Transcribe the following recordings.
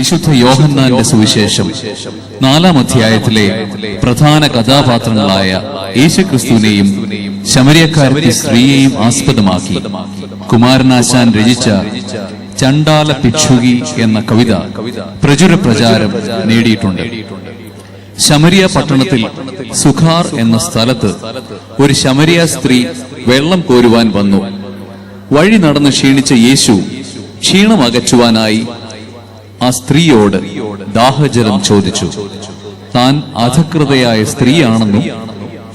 വിശുദ്ധ യോഹന്നാന്റെ സുവിശേഷം നാലാം അധ്യായത്തിലെ പ്രധാന കഥാപാത്രങ്ങളായ യേശുക്രിസ്തുവിനെയും ശമരിയക്കാരത്തെ സ്ത്രീയെയും ആസ്പദമാക്കി. കുമാരനാശാൻ രചിച്ച ചണ്ടാല പിക്ഷുകി എന്ന കവിത പ്രചുര പ്രചാരം നേടിയിട്ടുണ്ട്. ശമരിയ പട്ടണത്തിൽ സുഖാർ എന്ന സ്ഥലത്ത് ഒരു ശമരിയ സ്ത്രീ വെള്ളം കോരുവാൻ വന്നു. വഴി നടന്ന് ക്ഷീണിച്ച യേശു ക്ഷീണം അകറ്റുവാനായി ആ സ്ത്രീയോട് ദാഹജലം ചോദിച്ചു. താൻ അധകൃതയായ സ്ത്രീയാണെന്നും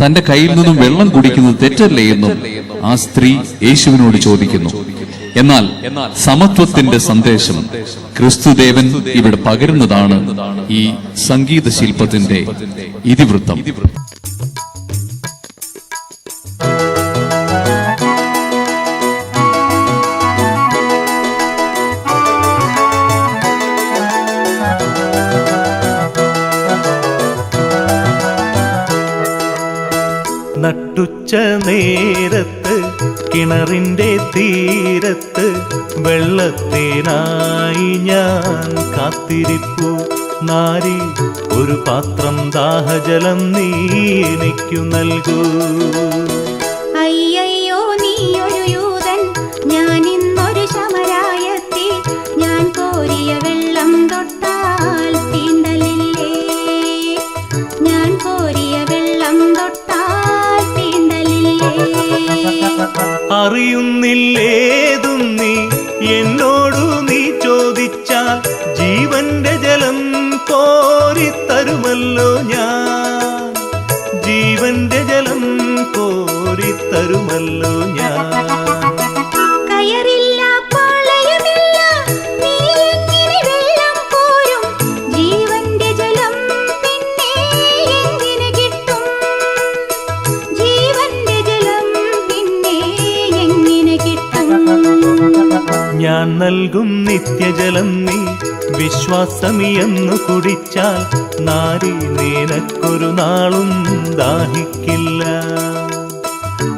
തന്റെ കയ്യിൽ നിന്നും വെള്ളം കുടിക്കുന്നത് തെറ്റല്ലേ എന്നും ആ സ്ത്രീ യേശുവിനോട് ചോദിക്കുന്നു. എന്നാൽ സമത്വത്തിന്റെ സന്ദേശം ക്രിസ്തുദേവൻ ഇവിടെ പകരുന്നതാണ് ഈ സംഗീത ശില്പത്തിന്റെ ഇതിവൃത്തം. നട്ടുച്ച നേരത്ത് കിണറിന്റെ തീരത്ത് വെള്ളത്തേനായി ഞാൻ കാത്തിരിപ്പു. നാരി ഒരു പാത്രം ദാഹജലം നീ എനിക്കു നൽകൂ. അയ്യോ നീ ഒരു യൂതൻ. ഞാൻ ഇന്നൊരു ശമരായത്തി. ഞാൻ കോരിയ വെള്ളം തൊട്ടാൽ തീണ്ടലില്ലേ? ഞാൻ കോരിയ വെള്ളം തൊട്ടാൽ അറിയുന്നില്ലേതും നീ? എന്നോടു നീ ചോദിച്ചാൽ ജീവന്റെ ജലം കോരിത്തരുമല്ലോ ഞാൻ. ജീവന്റെ ജലം കോരിത്തരുമല്ലോ ഞാൻ. നൽകും നിത്യജലം നീ. വിശ്വാസമിയെന്നു കുടിച്ചാൽ നാരി നിനക്കൊരു നാളും ദാഹിക്കില്ല.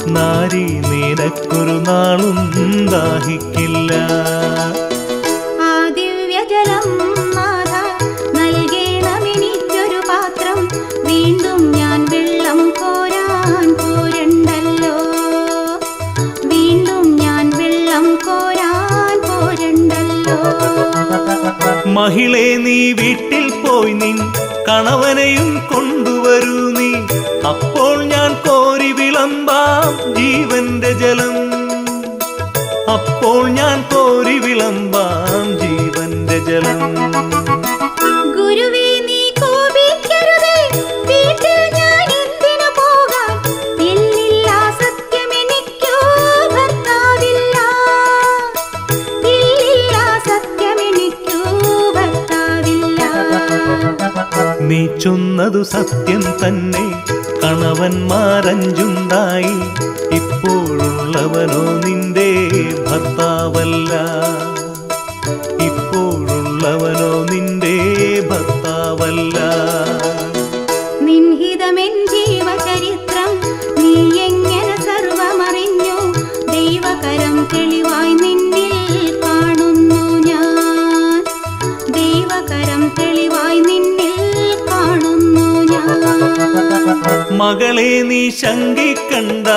നാരി നിനക്കൊരു നാളും ദാഹിക്കില്ല. മഹിളെ നീ വീട്ടിൽ പോയി നിൻ കണവനെയും കൊണ്ടുവരൂ നീ. അപ്പോൾ ഞാൻ കോരി വിളമ്പാം ജീവന്റെ ജലം. അപ്പോൾ ഞാൻ കോരി വിളമ്പാം ജീവന്റെ ജലം. നീ ചൊന്നതു സത്യം തന്നെ കണവന്മാരഞ്ചുണ്ടായി ഇപ്പോഴുള്ളവനോ നിന്റെ ഭർത്താവല്ല. ഇപ്പോഴുള്ളവനോ നിന്റെ ഭർത്താവല്ല. നിൻഹിതമെൻ മകളെ നീ ശങ്കിക്കണ്ട.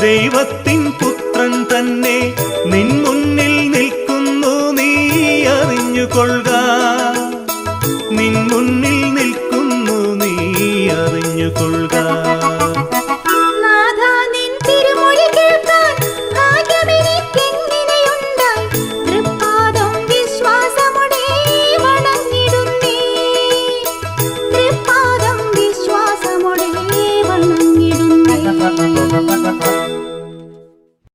ദൈവത്തിൻ പുത്രൻ തന്നെ നിൻ മുന്നിൽ നിൽക്കുന്നു നീ. അറിഞ്ഞുകൊള്ളുക